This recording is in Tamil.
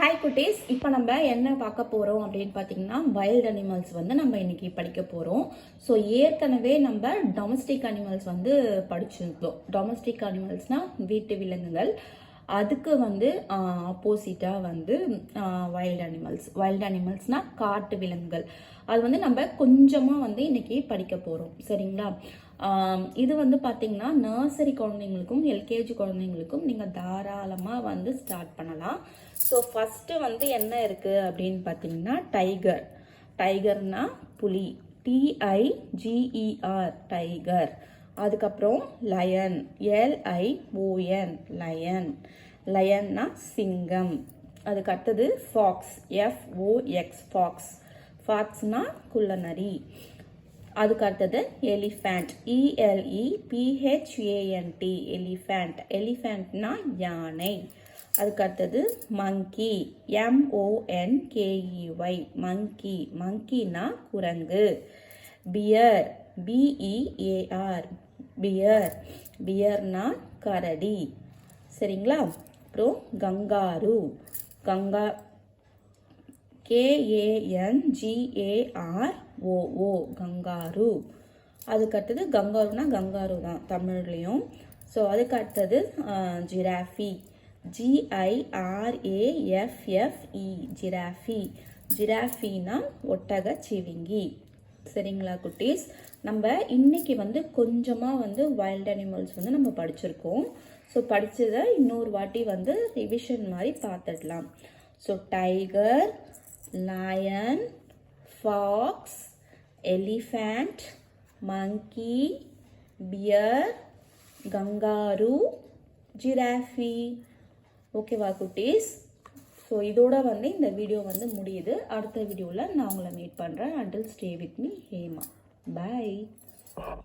ஹாய் குட்டீஸ். இப்போ நம்ம என்ன பார்க்க போகிறோம் அப்படின்னு பார்த்தீங்கன்னா வைல்ட் அனிமல்ஸ் வந்து நம்ம இன்னைக்கு படிக்க போகிறோம் ஸோ ஏற்கனவே நம்ம டொமஸ்டிக் அனிமல்ஸ் வந்து படிச்சிருந்தோம். டொமஸ்டிக் அனிமல்ஸ்னால் வீட்டு விலங்குகள். அதுக்கு வந்து ஆப்போசிட்டாக வந்து வைல்ட் அனிமல்ஸ் வைல்ட் அனிமல்ஸ்னால் காட்டு விலங்குகள். அது வந்து நம்ம கொஞ்சமாக வந்து இன்றைக்கி படிக்க போகிறோம் சரிங்களா? இது வந்து பார்த்தீங்கன்னா நர்சரி குழந்தைங்களுக்கும் எல்கேஜி குழந்தைங்களுக்கும் நீங்கள் தாராளமாக வந்து ஸ்டார்ட் பண்ணலாம். ஸோ ஃபஸ்ட்டு வந்து என்ன இருக்குது அப்படின்னு பார்த்தீங்கன்னா டைகர் டைகர்னா புலி. T I G E R tiger அதுக்கப்புறம் lion L I O N lion லயன்னா சிங்கம். அதுக்கு அடுத்தது fox F O X fox ஃபாக்ஸ்னா குள்ளநரி. அதுக்கு அடுத்தது elephant E L E P H A N T elephant எலிஃபேண்ட்னா யானை. அதுக்கு அடுத்தது மங்கி எம்ஓஎன்கேஇஒய் மங்கி மங்கினா குரங்கு. பியர் பிஇஏஆர் பியர் பியர்னா கரடி. சரிங்களா? அப்புறம் கங்காரு. கங்கா கேஏஎன்ஜிஏஆர்ஓஓ கங்காரு. அதுக்கு அடுத்தது கங்காருனா கங்காரு தான் தமிழ்லேயும். ஸோ அதுக்கு அடுத்தது ஜிராஃபி. ஜிஐஆர்ஏஎஃப்எஃப்இ ஜிராஃபி. ஜிராஃபினா ஒட்டக சிவிங்கி சரிங்களா குட்டீஸ்? நம்ம இன்னைக்கு வந்து கொஞ்சமாக வந்து வைல்ட் அனிமல்ஸ் வந்து நம்ம படிச்சிருக்கோம். ஸோ படித்ததை இன்னொரு வாட்டி வந்து ரிவிஷன் மாதிரி பார்த்துடலாம். So tiger lion fox elephant monkey bear kangaroo giraffe ஓகேவா குட்டீஸ்? ஸோ இதோட வந்து இந்த வீடியோ வந்து முடியுது. அடுத்த வீடியோவில் நான் உங்களை மீட் பண்ணுறேன் until stay with me Hema. Bye! Uh-huh.